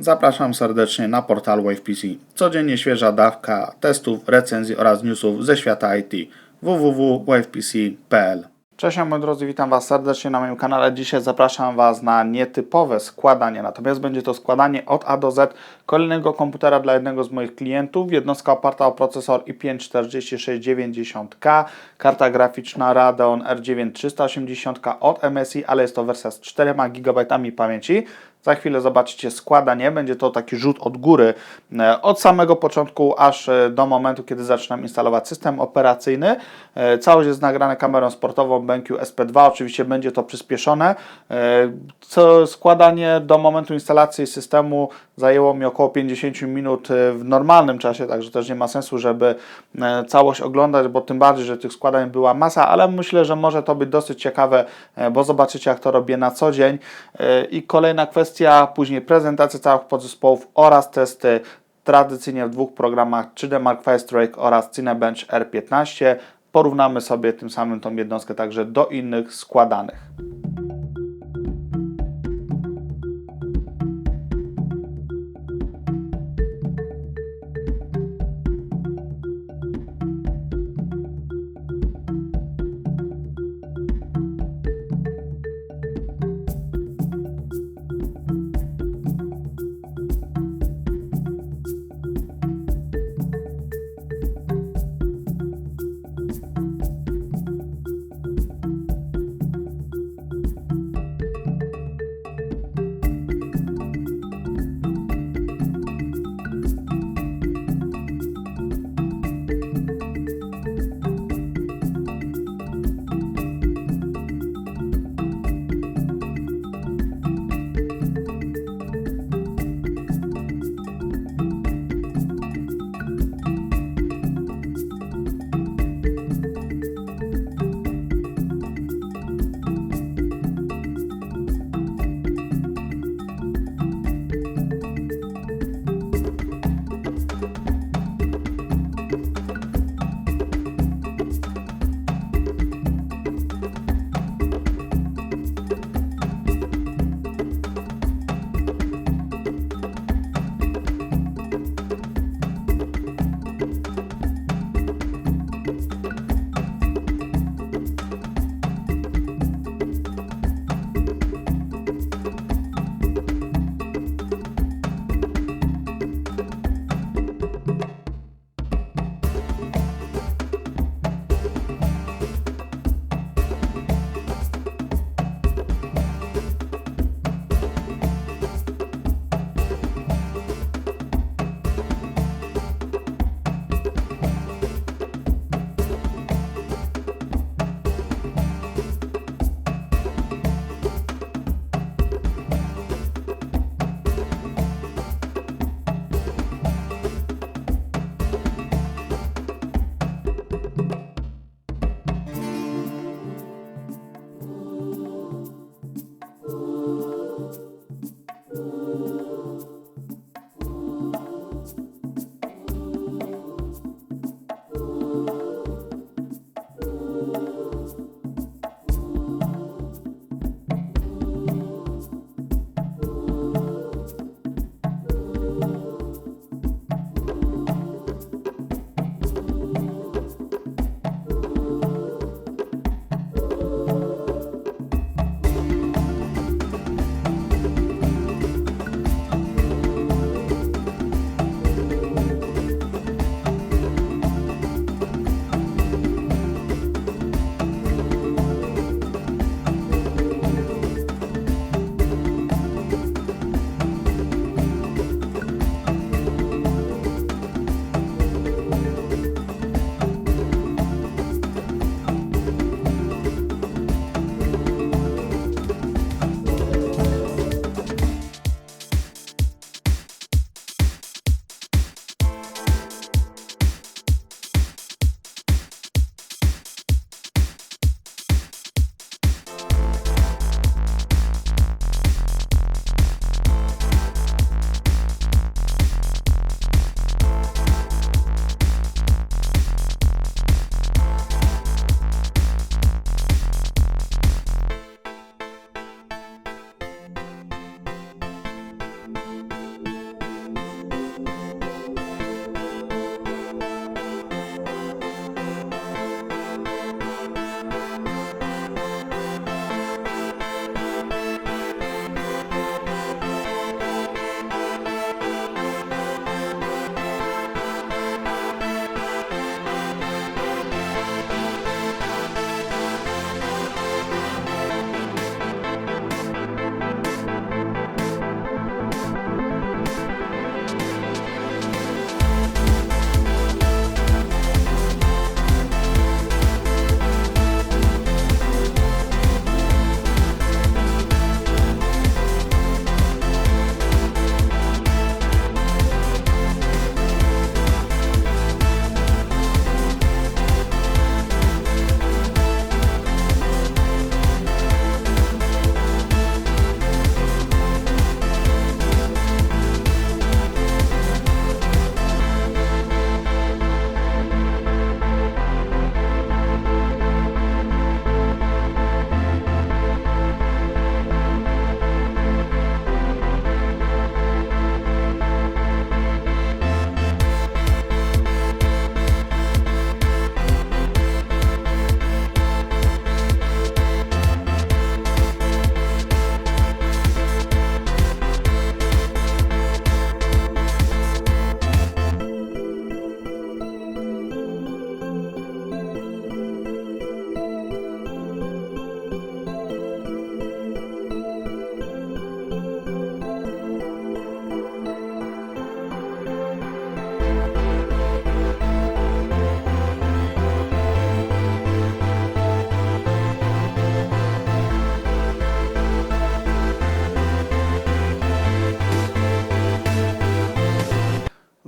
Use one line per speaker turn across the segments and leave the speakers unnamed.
Zapraszam serdecznie na portal WavePC. Codziennie świeża dawka testów, recenzji oraz newsów ze świata IT. www.wavepc.pl Cześć moi drodzy, witam Was serdecznie na moim kanale. Dzisiaj zapraszam Was na nietypowe składanie, natomiast będzie to składanie od A do Z kolejnego komputera dla jednego z moich klientów. Jednostka oparta o procesor i5-4690K, karta graficzna Radeon R9 380K od MSI, ale jest to wersja z 4 GB pamięci. Za chwilę zobaczycie składanie. Będzie to taki rzut od góry e, od samego początku aż e, do momentu, kiedy zaczynam instalować system operacyjny. E, Całość jest nagrane kamerą sportową BenQ SP2. Oczywiście będzie to przyspieszone. Co składanie do momentu instalacji systemu zajęło mi około 50 minut w normalnym czasie, także też nie ma sensu, żeby całość oglądać, bo tym bardziej, że tych składań była masa, ale myślę, że może to być dosyć ciekawe, bo zobaczycie jak to robię na co dzień. I kolejna kwestia kwestia, później prezentacja całych podzespołów oraz testy tradycyjnie w dwóch programach 3D Mark V Strike oraz Cinebench R15. Porównamy sobie tym samym tą jednostkę także do innych składanych.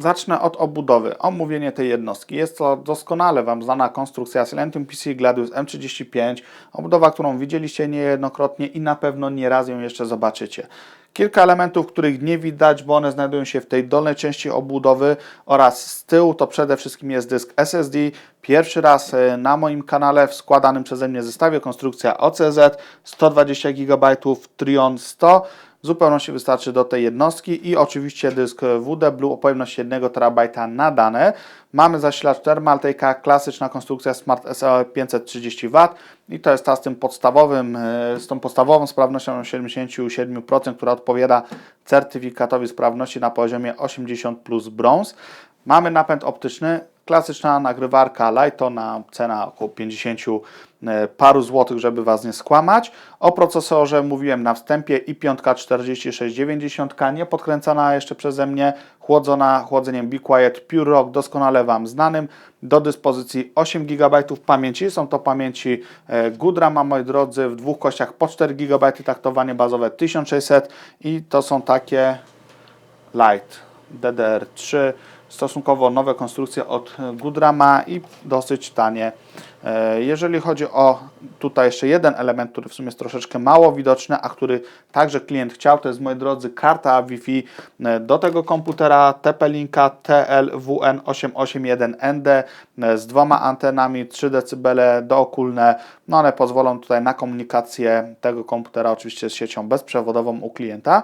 Zacznę od obudowy, omówienie tej jednostki. Jest to doskonale Wam znana konstrukcja Silentium PC Gladius M35, obudowa, którą widzieliście niejednokrotnie i na pewno nie raz ją jeszcze zobaczycie. Kilka elementów, których nie widać, bo one znajdują się w tej dolnej części obudowy oraz z tyłu to przede wszystkim jest dysk SSD. Pierwszy raz e, na moim kanale w składanym przeze mnie zestawie konstrukcja OCZ 120 GB Trion 100 zupełności wystarczy do tej jednostki i oczywiście dysk WD Blue o pojemności 1 TB na dane. Mamy zasilacz Thermaltake, klasyczna konstrukcja Smart SL 530W i to jest ta z tym podstawowym, e, z tą podstawową sprawnością 77%, która odpowiada certyfikatowi sprawności na poziomie 80 plus brąz. Mamy napęd optyczny, klasyczna nagrywarka Lightona, cena około 50 e, paru złotych, żeby Was nie skłamać. O procesorze mówiłem na wstępie i5 4690, nie podkręcana jeszcze przeze mnie, chłodzona chłodzeniem Be Quiet Pure Rock, doskonale Wam znanym. Do dyspozycji 8 GB pamięci, są to pamięci e, Goodrama, moi drodzy, w dwóch kościach po 4 GB, taktowanie bazowe 1600 i to są takie Light DDR3, stosunkowo nowe konstrukcje od Goodrama i dosyć tanie. E, Jeżeli chodzi o tutaj jeszcze jeden element, który w sumie jest troszeczkę mało widoczny, a który także klient chciał, to jest moi drodzy karta Wi-Fi e, do tego komputera TP-Linka TLWN881ND e, z dwoma antenami 3 dB dookólne. No one pozwolą tutaj na komunikację tego komputera oczywiście z siecią bezprzewodową u klienta.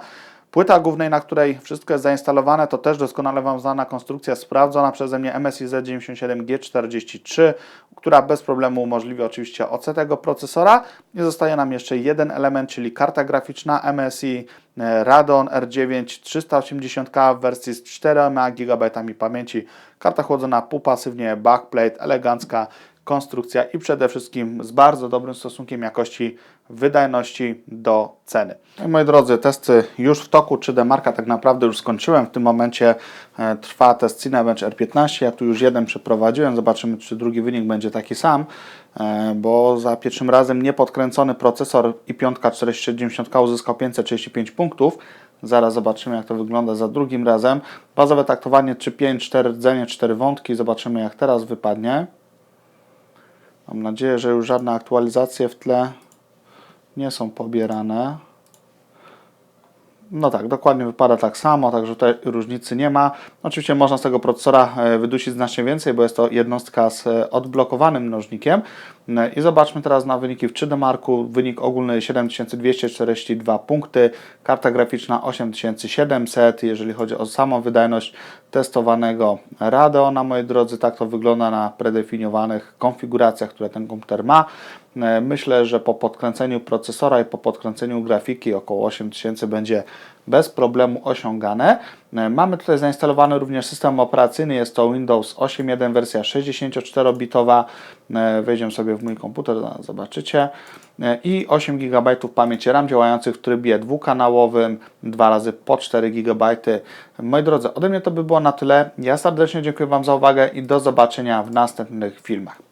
Płyta głównej, na której wszystko jest zainstalowane, to też doskonale Wam znana konstrukcja, sprawdzona przeze mnie MSI Z97G43, która bez problemu umożliwia oczywiście OC tego procesora. I zostaje nam jeszcze jeden element, czyli karta graficzna MSI e, Radeon R9 380K w wersji z 4 GB pamięci. Karta chłodzona półpasywnie, backplate, elegancka konstrukcja i przede wszystkim z bardzo dobrym stosunkiem jakości wydajności do ceny. No i moi drodzy, testy już w toku 3D Marka tak naprawdę już skończyłem. W tym momencie e, trwa test Cinebench R15. Ja tu już jeden przeprowadziłem. Zobaczymy, czy drugi wynik będzie taki sam, e, bo za pierwszym razem niepodkręcony procesor i5 470 uzyskał 535 punktów. Zaraz zobaczymy, jak to wygląda za drugim razem. Bazowe taktowanie 3.5, 4 rdzenie, 4 wątki. Zobaczymy, jak teraz wypadnie. Mam nadzieję, że już żadne aktualizacje w tle nie są pobierane. No tak, dokładnie wypada tak samo, także tutaj różnicy nie ma. Oczywiście można z tego procesora e, wydusić znacznie więcej, bo jest to jednostka z e, odblokowanym mnożnikiem. E, I zobaczmy teraz na wyniki w 3D Marku. Wynik ogólny 7242 punkty, karta graficzna 8700. Jeżeli chodzi o samą wydajność testowanego Radeona, moi drodzy, tak to wygląda na predefiniowanych konfiguracjach, które ten komputer ma. Myślę, że po podkręceniu procesora i po podkręceniu grafiki około 8000 będzie bez problemu osiągane. Mamy tutaj zainstalowany również system operacyjny, jest to Windows 8.1 wersja 64-bitowa. Wejdziemy sobie w mój komputer, zobaczycie. I 8 GB pamięci RAM działających w trybie dwukanałowym, dwa razy po 4 GB. Moi drodzy, ode mnie to by było na tyle. Ja serdecznie dziękuję Wam za uwagę i do zobaczenia w następnych filmach.